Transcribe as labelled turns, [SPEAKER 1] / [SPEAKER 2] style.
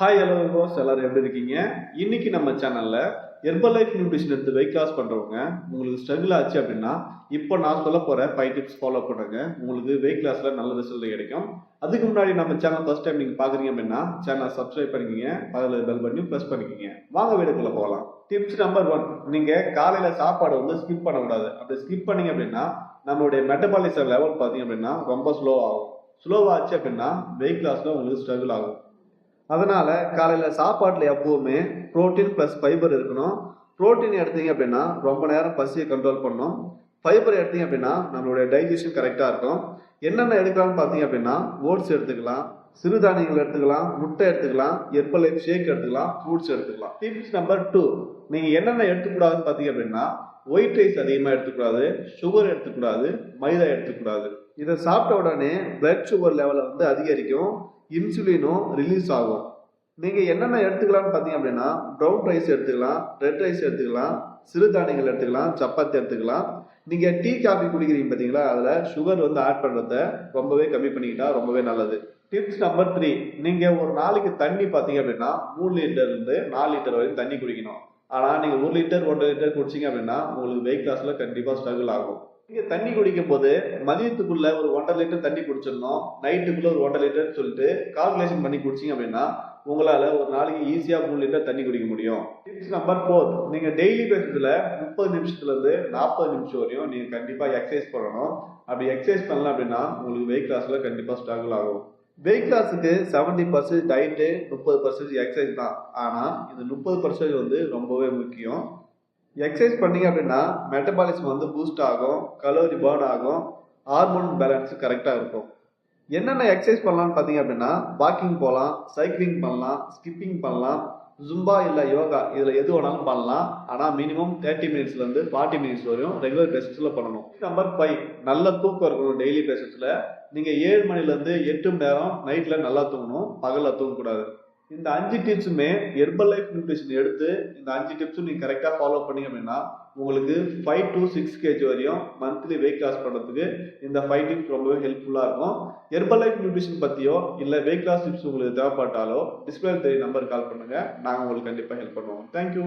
[SPEAKER 1] Hi hello விவோஸ் எல்லாரும் எப்படி இருக்கீங்க? இன்னைக்கு நம்ம சேனல்ல ஹெர்பல் லைஃப் நியூட்ரிஷன் எடுத்து வெயிட் லாஸ் பண்றவங்க உங்களுக்கு ஸ்ட்ரகிள் ஆச்சு அப்படின்னா இப்போ நான் சொல்ல போற ஃபைவ் டிப்ஸ் ஃபாலோ பண்ணுங்க உங்களுக்கு வெயிட் லாஸ்ல நல்ல ரிசல்ட் கிடைக்கும். அதுக்கு முன்னாடி நம்ம சேனல் ஃபர்ஸ்ட் டைம் நீங்க பாக்குறீங்க அப்படின்னா சேனல் சப்ஸ்கிரைப் பண்ணிக்கோங்க அதில் பெல் பண்ணி ப்ரெஸ் பண்ணிக்கோங்க. வாங்க வீடுக்குள்ள போகலாம். டிப்ஸ் நம்பர் ஒன் நீங்க காலையில சாப்பாடு வந்து ஸ்கிப் பண்ணக்கூடாது. அப்படி ஸ்கிப் பண்ணீங்க அப்படின்னா நம்மளுடைய மெட்டபாலிசம் லெவல் பார்த்தீங்க அப்படின்னா ரொம்ப ஸ்லோ ஆகும். ஸ்லோவாச்சு அப்படின்னா வெயிட் லாஸ்ல உங்களுக்கு ஸ்ட்ரகிள் ஆகும். அதனால் காலையில் சாப்பாட்டில் எப்போவுமே ப்ரோட்டீன் ப்ளஸ் ஃபைபர் இருக்கணும். புரோட்டீன் எடுத்தீங்க அப்படின்னா ரொம்ப நேரம் பசியை கண்ட்ரோல் பண்ணும். ஃபைபர் எடுத்தீங்க அப்படின்னா நம்மளுடைய டைஜஷன் கரெக்டாக இருக்கும். என்னென்ன எடுக்கலாம்னு பார்த்தீங்க அப்படின்னா ஓட்ஸ் எடுத்துக்கலாம் சிறுதானியங்கள் எடுத்துக்கலாம் முட்டை எடுத்துக்கலாம் எப்பலை ஷேக் எடுத்துக்கலாம் ஃப்ரூட்ஸ் எடுத்துக்கலாம். டிப்ஸ் நம்பர் டூ நீங்கள் என்னென்ன எடுத்துக்கூடாதுன்னு பார்த்தீங்க அப்படின்னா ஒயிட் ரைஸ் அதிகமாக எடுத்துக்கூடாது சுகர் எடுத்துக்கூடாது மைதா எடுத்துக்கூடாது. இதை சாப்பிட்ட உடனே பிளட் சுகர் லெவலை வந்து அதிகரிக்கும் இன்சுலினும் ரிலீஸ் ஆகும். நீங்கள் என்னென்ன எடுத்துக்கலாம்னு பார்த்தீங்க அப்படின்னா ப்ரௌன் ரைஸ் எடுத்துக்கலாம் ரெட் ரைஸ் எடுத்துக்கலாம் சிறுதானியங்கள் எடுத்துக்கலாம் சப்பாத்தி எடுத்துக்கலாம். நீங்கள் டீ காஃபி குடிக்கிறீங்க பார்த்தீங்களா அதில் சுகர் வந்து ஆட் பண்ணுறத ரொம்பவே கம்மி பண்ணிக்கிட்டா ரொம்பவே நல்லது. டிப்ஸ் நம்பர் த்ரீ நீங்கள் ஒரு நாளைக்கு தண்ணி பார்த்தீங்க அப்படின்னா மூணு லிட்டர்லேருந்து நாலு லிட்டர் வரைக்கும் தண்ணி குடிக்கணும். ஆனால் நீங்கள் ஒரு லிட்டர் ஒன்றரை லிட்டர் குடிச்சிங்க அப்படின்னா உங்களுக்கு வெயிட் லாஸில் கண்டிப்பாக ஸ்ட்ரகிள் ஆகும். நீங்கள் தண்ணி குடிக்கும் போது மதியத்துக்குள்ள ஒரு ஒன்றரை லிட்டர் தண்ணி குடிச்சிடணும். நைட்டுக்குள்ளே ஒரு ஒன்றரை லிட்டர் சொல்லிட்டு கால்குலேஷன் பண்ணி குடிச்சீங்க அப்படின்னா உங்களால் ஒரு நாளைக்கு ஈஸியாக மூணு லிட்டர் தண்ணி குடிக்க முடியும். டிப்ஸ் நம்பர் ஃபோர் நீங்கள் டெய்லி பேசுறதுல முப்பது நிமிஷத்துலேருந்து நாற்பது நிமிஷம் வரையும் நீங்கள் கண்டிப்பாக எக்ஸசைஸ் பண்ணணும். அப்படி எக்ஸசைஸ் பண்ணல அப்படின்னா உங்களுக்கு வெயிட் லாஸில் கண்டிப்பாக ஸ்ட்ரகிள் ஆகும். வெயிட் லாஸுக்கு செவன்டி பர்சன்ட் டயட்டு முப்பது பர்சன்ட் எக்ஸசைஸ் தான். ஆனால் இந்த முப்பது பர்சன்ட் வந்து ரொம்பவே முக்கியம். எக்ஸசைஸ் பண்ணீங்க அப்படின்னா மெட்டபாலிசம் வந்து பூஸ்ட் ஆகும் கலோரி பேர்ன் ஆகும் ஹார்மோன் பேலன்ஸ் கரெக்டாக இருக்கும். என்னென்ன எக்ஸசைஸ் பண்ணலாம்னு பார்த்தீங்க அப்படின்னா வாக்கிங் போகலாம் சைக்கிளிங் பண்ணலாம் ஸ்கிப்பிங் பண்ணலாம் ஜும்பா இல்லை யோகா இதில் எது வேணாலும் பண்ணலாம். ஆனால் மினிமம் தேர்ட்டி மினிட்ஸ்லேருந்து ஃபார்ட்டி மினிட்ஸ் வரையும் ரெகுலர் பேசிஸில் பண்ணணும். நம்பர் ஃபைவ் நல்ல தூக்கம் இருக்கணும் டெய்லி பேசிஸில் நீங்கள் ஏழு மணிலேருந்து எட்டு மணி நேரம் நைட்டில் நல்லா தூங்கணும். பகலில் தூங்கக்கூடாது. இந்த அஞ்சு டிப்ஸுமே ஹெர்பல் லைஃப் நியூட்ரிஷன் எடுத்து இந்த அஞ்சு டிப்ஸும் நீங்கள் கரெக்டாக ஃபாலோ பண்ணீங்க அப்படின்னா உங்களுக்கு ஃபைவ் டு சிக்ஸ் கேஜி வரையும் மந்த்லி வெயிட் லாஸ் பண்ணுறதுக்கு இந்த ஃபைவ் டிப்ஸ் ரொம்பவே ஹெல்ப்ஃபுல்லாக இருக்கும். ஹெர்பல் லைஃப் நியூட்ரிஷன் பற்றியோ இல்லை வெயிட் லாஸ் டிப்ஸ் உங்களுக்கு தேவைப்பட்டாலோ டிஸ்பிளே தெரிய நம்பர் கால் பண்ணுங்கள் நாங்கள் உங்களுக்கு கண்டிப்பாக ஹெல்ப் பண்ணுவோம். தேங்க்யூ